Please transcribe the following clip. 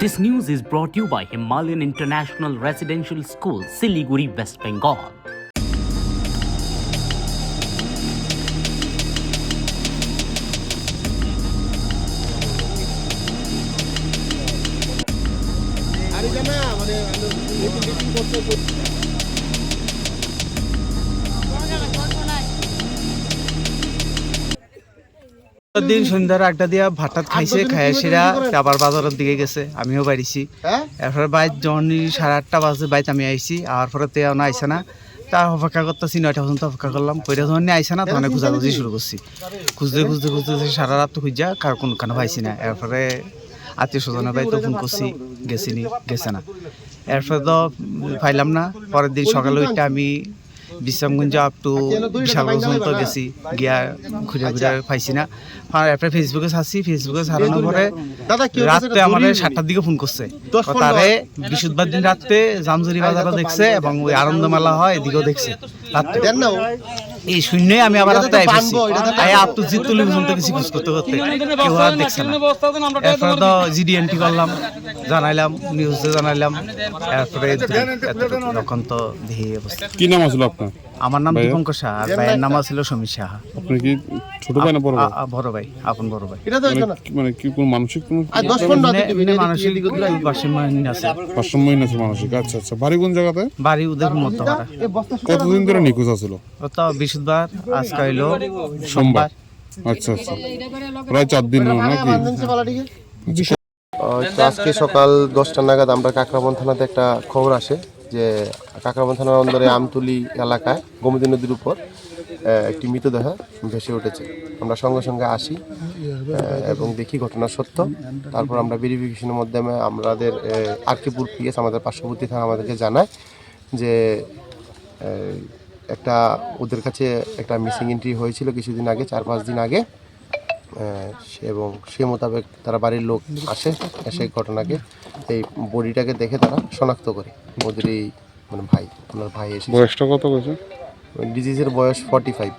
This news is brought to you by Himalayan International Residential School, Siliguri, West Bengal. দিন সন্ধ্যার আড্ডা দিয়া ভাতটাত খাইছে খাইয়া সেরা আবার বাজারের দিকে গেছে আমিও বাড়িছি। হ্যাঁ? এরপরে বাইর যখন সাড়ে আটটা বাজে বাইত আমি আইছি আর পরে তে না আইসে না। তা অপেক্ষা করতেছি নয়টা পর্যন্ত অপেক্ষা করলাম কইরা যখন আইসে না তখন খুঁজাখুঁজি শুরু করছি। খুঁজতে খুঁজতে খুঁজতে সারা রাত তো খুঁজা কার কোন কানে পাইছি না। এরপরে আত্মীয় স্বজনের বাড়িতে ফোন করছি গেছিনি গেছে না। এরপরে তো পাইলাম না পরের দিন সকালে ওইটা আমি বিশ্রামগঞ্জ আপ টু বিশাল পর্যন্ত গেছি। গিয়া ঘুরে ঘুরে পাইছি না। এরপরে ফেসবুকে ছাড়ছি ফেসবুকে ছাড়ানোর পরে রাত্রে আমাদের সাতটার দিকে ফোন করছে। তারে বৃহস্পতিবার দিন রাত্রে জামজুরি বাজারও দেখছে এবং ওই আনন্দ মেলা হয় এদিকেও দেখছে। রাত্রে। এই শূন্যই আমি আবার এটা তো রাত্রে আইছি বানবো, আই আপ টু জিতুলি পর্যন্ত কিছু খোঁজ করতে করতে কেউ আর দেখছে না। এরপরে তো জিডিএনটি করলাম জানাইলাম নিউজে জানাইলাম। এরপরে তখন তো দেখি অবস্থা। কি নাম আসলো আপনার? আমার নাম? দীপঙ্কর শাহ আর ভাইয়ের নাম ছিল সমীর সাহা আপনি কি ছোট ভাই না বড় ভাই? বড় ভাই আপন বড় ভাই। এটা তো মানে কি- মানে কি কোন মানসিক কোন আর দশ পনেরো এমনি- দিবি এমনি মানসিক ভারসাম্যহীন আছে। ভারসাম্যহীন আছে মানসিক। আচ্ছা আচ্ছা। বাড়ি কোন জায়গাতে? বাড়ি ওদের মধ্যপাড়া। কতদিন ধরে নিখোঁজ আছিল? গত বৃহস্পতিবার আজকে হইল সোমবার। আচ্ছা আচ্ছা। প্রায় চার দিন হলো নাকি? আহ, আজকে সকাল দশটা নাগাদ আমরা কাকরাবন থানাতে একটা খবর আসে। যে কাকরাবন থানার অন্দরে আমতুলি এলাকায় গোমতী নদীর উপর একটি মৃতদেহ ভেসে উঠেছে। আমরা সঙ্গে সঙ্গে আসি এবং দেখি ঘটনা সত্য। তারপর আমরা ভেরিফিকেশনের মাধ্যমে আমাদের আরকিপুর পিএস আমাদের পার্শ্ববর্তী থানা আমাদেরকে জানায় যে একটা ওদের কাছে একটা মিসিং এন্ট্রি হয়েছিল কিছুদিন আগে, চার পাঁচ দিন আগে। এবং সে মোতাবেক তারা বাড়ির লোক আসে, এসে ঘটনাকে এই বডিটাকে দেখে তারা শনাক্ত করে। ওদের এই মানে ভাই ওনার ভাই এসে বয়সটা কত বলছে ডিজিজের বয়স ফর্টি ফাইভ